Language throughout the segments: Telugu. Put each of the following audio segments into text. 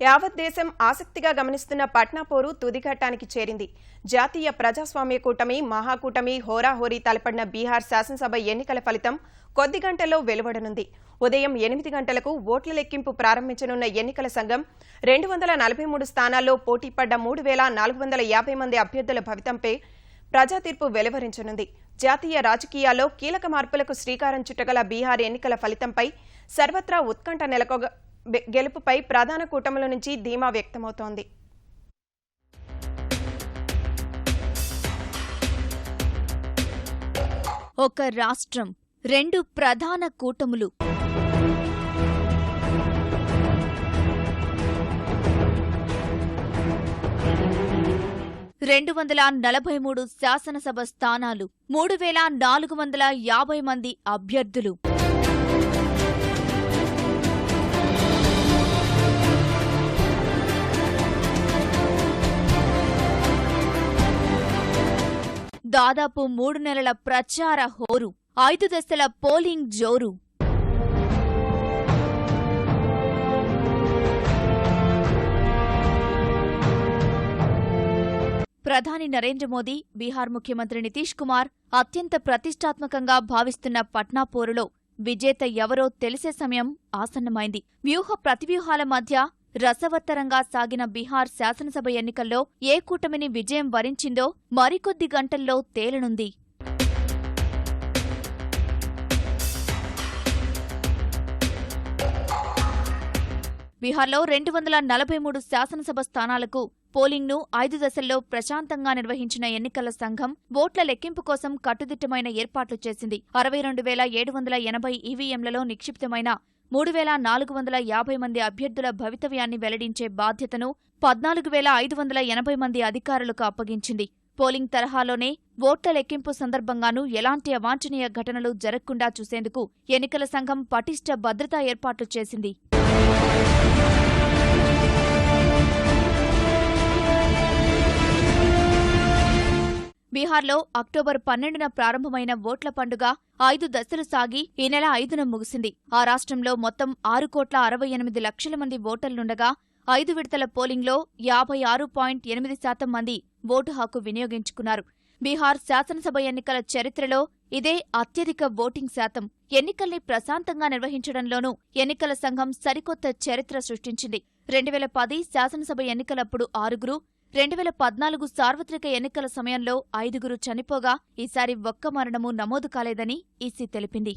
యావత్ దేశం ఆసక్తిగా గమనిస్తున్న పట్నా పోరు తుదిఘట్టానికి చేరింది. జాతీయ ప్రజాస్వామ్య కూటమి మహాకూటమి హోరాహోరీ తలపడిన బీహార్ శాసనసభ ఎన్నికల ఫలితం కొద్ది గంటల్లో వెలువడనుంది. ఉదయం ఎనిమిది గంటలకు ఓట్ల లెక్కింపు ప్రారంభించనున్న ఎన్నికల సంఘం రెండు వందల నలభై మూడు స్థానాల్లో పోటీపడ్డ మూడు వేల నాలుగు వందల యాభై మంది అభ్యర్థుల భవితంపై ప్రజా తీర్పు వెలువరించనుంది. జాతీయ రాజకీయాల్లో కీలక మార్పులకు శ్రీకారం చుట్టగల బీహార్ ఎన్నికల ఫలితంపై సర్వత్రా ఉత్కంఠ నెలకొగ గెలుపుపై ప్రధాన కూటముల నుంచి ధీమా వ్యక్తమవుతోంది. ఒక రాష్ట్రం రెండు ప్రధాన కూటములు. రెండు వందల నలభై మూడు శాసనసభ స్థానాలు మూడు వేల నాలుగు వందల యాభై మంది అభ్యర్థులు. దాదాపు మూడు నెలల ప్రచార హోరు ఐదు దశల పోలింగ్ జోరు. ప్రధాని నరేంద్ర మోదీ బీహార్ ముఖ్యమంత్రి నితీష్ కుమార్ అత్యంత ప్రతిష్టాత్మకంగా భావిస్తున్న పట్నా పోరులో విజేత ఎవరో తెలిసే సమయం ఆసన్నమైంది. వ్యూహ ప్రతివ్యూహాల మధ్య రసవత్తరంగా సాగిన బీహార్ శాసనసభ ఎన్నికల్లో ఏ కూటమిని విజయం వరించిందో మరికొద్ది గంటల్లో తేలనుంది. బీహార్లో రెండు వందల నలభై మూడు శాసనసభ స్థానాలకు పోలింగ్ను ఐదు దశల్లో ప్రశాంతంగా నిర్వహించిన ఎన్నికల సంఘం ఓట్ల లెక్కింపు కోసం కట్టుదిట్టమైన ఏర్పాట్లు చేసింది. అరవై రెండు వేల ఏడు వందల ఎనభై ఈవీఎంలలో నిక్షిప్తమైన మూడు వేల నాలుగు వందల యాభై మంది అభ్యర్థుల భవితవ్యాన్ని వెల్లడించే బాధ్యతను పద్నాలుగు వేల ఐదు వందల ఎనభై మంది అధికారులకు అప్పగించింది. పోలింగ్ తరహాలోనే ఓట్ల లెక్కింపు సందర్భంగానూ ఎలాంటి అవాంఛనీయ ఘటనలు జరగకుండా చూసేందుకు ఎన్నికల సంఘం పటిష్ట భద్రతా ఏర్పాట్లు చేసింది. బీహార్లో అక్టోబర్ పన్నెండున ప్రారంభమైన ఓట్ల పండుగ ఐదు దశలు సాగి ఈ నెల ఐదున ముగిసింది. ఆ రాష్ట్రంలో మొత్తం ఆరు కోట్ల అరవై ఎనిమిది లక్షల మంది ఓటర్లుండగా ఐదు విడతల పోలింగ్లో యాభై ఆరు పాయింట్ ఎనిమిది శాతం మంది ఓటు హక్కు వినియోగించుకున్నారు. బీహార్ శాసనసభ ఎన్నికల చరిత్రలో ఇదే అత్యధిక ఓటింగ్ శాతం. ఎన్నికల్ని ప్రశాంతంగా నిర్వహించడంలోనూ ఎన్నికల సంఘం సరికొత్త చరిత్ర సృష్టించింది. రెండు వేల పది శాసనసభ ఎన్నికలప్పుడు ఆరుగురు రెండు వేల పద్నాలుగు సార్వత్రిక ఎన్నికల సమయంలో ఐదుగురు చనిపోగా ఈసారి ఒక్క మరణము నమోదు కాలేదని ఈసీ తెలిపింది.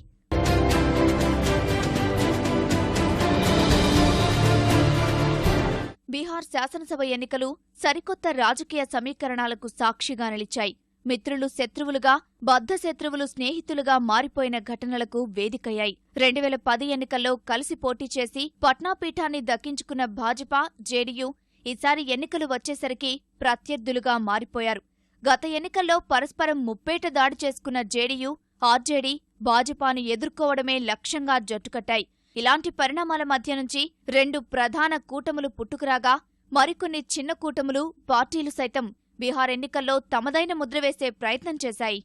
బీహార్ శాసనసభ ఎన్నికలు సరికొత్త రాజకీయ సమీకరణాలకు సాక్షిగా నిలిచాయి. మిత్రులు శత్రువులుగా బద్ధ శత్రువులు స్నేహితులుగా మారిపోయిన ఘటనలకు వేదికయ్యాయి. రెండు వేల పది ఎన్నికల్లో కలిసి పోటీ చేసి పట్నా పీఠాన్ని దక్కించుకున్న భాజపా జేడీయూ ఈసారి ఎన్నికలు వచ్చేసరికి ప్రత్యర్థులుగా మారిపోయారు. గత ఎన్నికల్లో పరస్పరం ముప్పేట దాడి చేసుకున్న జేడీయూ ఆర్జేడీ భాజపాను ఎదుర్కోవడమే లక్ష్యంగా జట్టుకట్టాయి ఇలాంటి పరిణామాల మధ్య నుంచి రెండు ప్రధాన కూటములు పుట్టుకురాగా మరికొన్ని చిన్న కూటములు పార్టీలు సైతం బీహార్ ఎన్నికల్లో తమదైన ముద్ర వేసే ప్రయత్నం చేశాయి.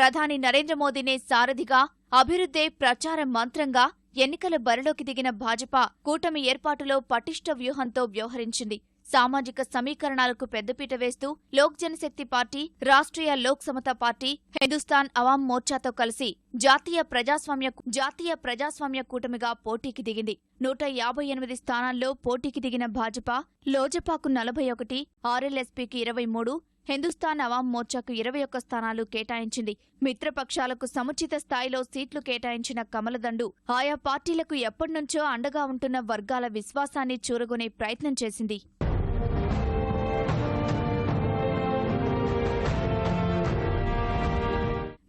ప్రధాని నరేంద్ర మోదీనే సారథిగా అభివృద్ధే ప్రచార మంత్రంగా ఎన్నికల బరిలోకి దిగిన భాజపా కూటమి ఏర్పాటులో పటిష్ట వ్యూహంతో వ్యవహరించింది. సామాజిక సమీకరణాలకు పెద్దపీట వేస్తూ లోక్ జనశక్తి పార్టీ రాష్ట్రీయ లోక్ సమతా పార్టీ హిందుస్థాన్ అవాం మోర్చాతో కలిసి జాతీయ ప్రజాస్వామ్య జాతీయ ప్రజాస్వామ్య కూటమిగా పోటీకి దిగింది. నూట యాభై ఎనిమిది స్థానాల్లో పోటీకి దిగిన భాజపా లోజపాకు నలభై ఒకటి ఆర్ఎల్ఎస్పీకి ఇరవై మూడు హిందుస్థాన్ అవాం మోర్చాకు ఇరవై ఒక్క స్థానాలు కేటాయించింది. మిత్రపక్షాలకు సముచిత స్థాయిలో సీట్లు కేటాయించిన కమలదండు ఆయా పార్టీలకు ఎప్పటినుంచో అండగా ఉంటున్న వర్గాల విశ్వాసాన్ని చూరగొనే ప్రయత్నం చేసింది.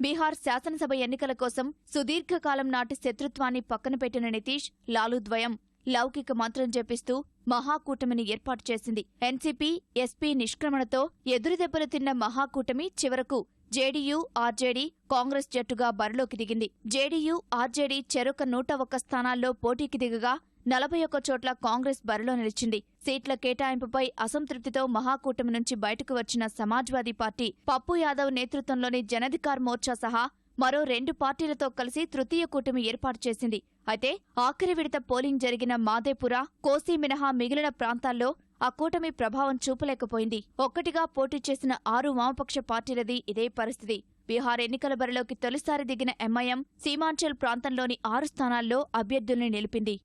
బీహార్ శాసనసభ ఎన్నికల కోసం సుదీర్ఘకాలం నాటి శత్రుత్వాన్ని పక్కనపెట్టిన నితీష్ లాలూ ద్వయం లౌకిక మంత్రం జపిస్తూ మహాకూటమిని ఏర్పాటు చేసింది. ఎన్సీపీ ఎస్పీ నిష్క్రమణతో ఎదురుదెబ్బలు తిన్న మహాకూటమి చివరకు జేడీయూ ఆర్జేడీ కాంగ్రెస్ జట్టుగా బరిలోకి దిగింది. జేడీయూ ఆర్జేడీ చెరొక నూట ఒక్క స్థానాల్లో పోటీకి దిగగా నలభై ఒక్క చోట్ల కాంగ్రెస్ బరిలో నిలిచింది. సీట్ల కేటాయింపుపై అసంతృప్తితో మహాకూటమి నుంచి బయటకు వచ్చిన సమాజ్వాదీ పార్టీ పప్పు యాదవ్ నేతృత్వంలోని జనధికార్ మోర్చా సహా మరో రెండు పార్టీలతో కలిసి తృతీయ కూటమి ఏర్పాటు చేసింది. అయితే ఆఖరి విడత పోలింగ్ జరిగిన మాదేపుర కోసీ మినహా మిగిలిన ప్రాంతాల్లో ఆ కూటమి ప్రభావం చూపలేకపోయింది. ఒక్కటిగా పోటీ చేసిన ఆరు వామపక్ష పార్టీలది ఇదే పరిస్థితి. బీహార్ ఎన్నికల బరిలోకి తొలిసారి దిగిన ఎంఐఎం సీమాంచల్ ప్రాంతంలోని ఆరు స్థానాల్లో అభ్యర్థుల్ని నిలిపింది.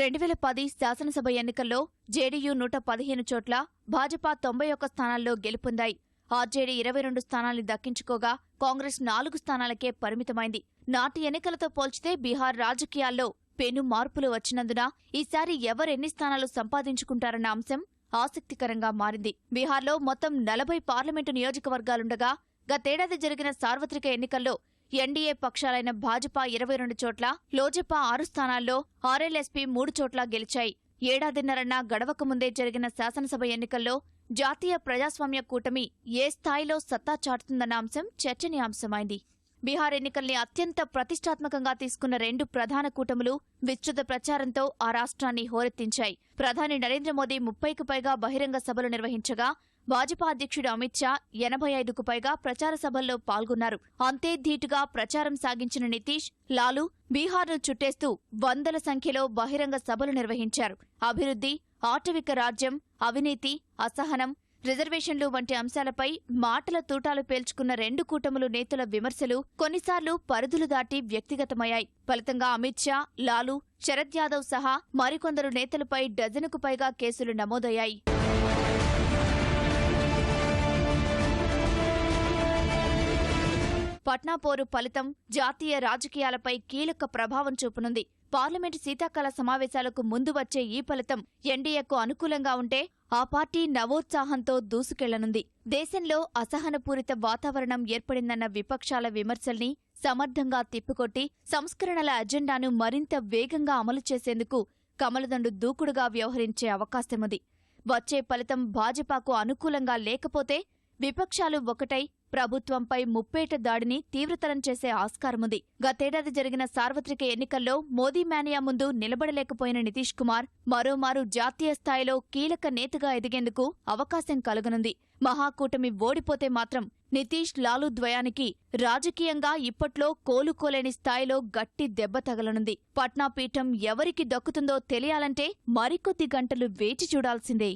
రెండు వేల పది శాసనసభ ఎన్నికల్లో జేడీయూ నూట పదిహేను చోట్ల భాజపా తొంభై ఒక్క స్థానాల్లో గెలుపొందాయి. ఆర్జేడీ ఇరవై రెండు స్థానాల్ని దక్కించుకోగా కాంగ్రెస్ నాలుగు స్థానాలకే పరిమితమైంది. నాటి ఎన్నికలతో పోల్చితే బీహార్ రాజకీయాల్లో పెను మార్పులు వచ్చినందున ఈసారి ఎవరెన్ని స్థానాలు సంపాదించుకుంటారన్న అంశం ఆసక్తికరంగా మారింది. బీహార్లో మొత్తం నలభై పార్లమెంటు నియోజకవర్గాలుండగా గతేడాది జరిగిన సార్వత్రిక ఎన్నికల్లో ఎన్డీఏ పక్షాలైన భాజపా ఇరవై రెండు చోట్ల లోజపా ఆరు స్థానాల్లో ఆర్ఎల్ఎస్పీ మూడు చోట్ల గెలిచాయి. ఏడాదిన్నరన్న గడవక ముందే జరిగిన శాసనసభ ఎన్నికల్లో జాతీయ ప్రజాస్వామ్య కూటమి ఏ స్థాయిలో సత్తా చాటుతుందన్న అంశం చర్చనీయాంశమైంది. బీహార్ ఎన్నికల్ని అత్యంత ప్రతిష్టాత్మకంగా తీసుకున్న రెండు ప్రధాన కూటములు విస్తృత ప్రచారంతో ఆ రాష్ట్రాన్ని హోరెత్తించాయి. ప్రధాని నరేంద్ర మోదీ ముప్పైకి పైగా బహిరంగ సభలు నిర్వహించగా భాజపా అధ్యక్షుడు అమిత్ షా ఎనభై ఐదుకు పైగా ప్రచార సభల్లో పాల్గొన్నారు. అంతే ధీటుగా ప్రచారం సాగించిన నితీష్ లాలు బీహార్ను చుట్టేస్తూ వందల సంఖ్యలో బహిరంగ సభలు నిర్వహించారు. అభివృద్ధి ఆటవిక రాజ్యం అవినీతి అసహనం రిజర్వేషన్లు వంటి అంశాలపై మాటల తూటాలు పేల్చుకున్న రెండు కూటములు నేతల విమర్శలు కొన్నిసార్లు పరిధులు దాటి వ్యక్తిగతమయ్యాయి. ఫలితంగా అమిత్ షా లాలు శరద్ యాదవ్ సహా మరికొందరు నేతలపై డజనుకు పైగా కేసులు నమోదయ్యాయి. పట్నా పోరు ఫలితం జాతీయ రాజకీయాలపై కీలక ప్రభావం చూపనుంది. పార్లమెంటు శీతాకాల సమావేశాలకు ముందు వచ్చే ఈ ఫలితం ఎన్డీఏకు అనుకూలంగా ఉంటే ఆ పార్టీ నవోత్సాహంతో దూసుకెళ్ళనుంది. దేశంలో అసహనపూరిత వాతావరణం ఏర్పడిందన్న విపక్షాల విమర్శల్ని సమర్థంగా తిప్పికొట్టి సంస్కరణల అజెండాను మరింత వేగంగా అమలు చేసేందుకు కమలదండు దూకుడుగా వ్యవహరించే అవకాశముంది. వచ్చే ఫలితం భాజపాకు అనుకూలంగా లేకపోతే విపక్షాలు ఒకటై ప్రభుత్వంపై ముప్పేట దాడిని తీవ్రతరం చేసే ఆస్కారముంది. గతేడాది జరిగిన సార్వత్రిక ఎన్నికల్లో మోదీ మేనియా ముందు నిలబడలేకపోయిన నితీష్ కుమార్ మరోమారు జాతీయ స్థాయిలో కీలక నేతగా ఎదిగేందుకు అవకాశం కలుగనుంది. మహాకూటమి ఓడిపోతే మాత్రం నితీష్ లాలు ద్వయానికి రాజకీయంగా ఇప్పట్లో కోలుకోలేని స్థాయిలో గట్టి దెబ్బ తగలనుంది. పట్నాపీఠం ఎవరికి దక్కుతుందో తెలియాలంటే మరికొద్ది గంటలు వేచి చూడాల్సిందే.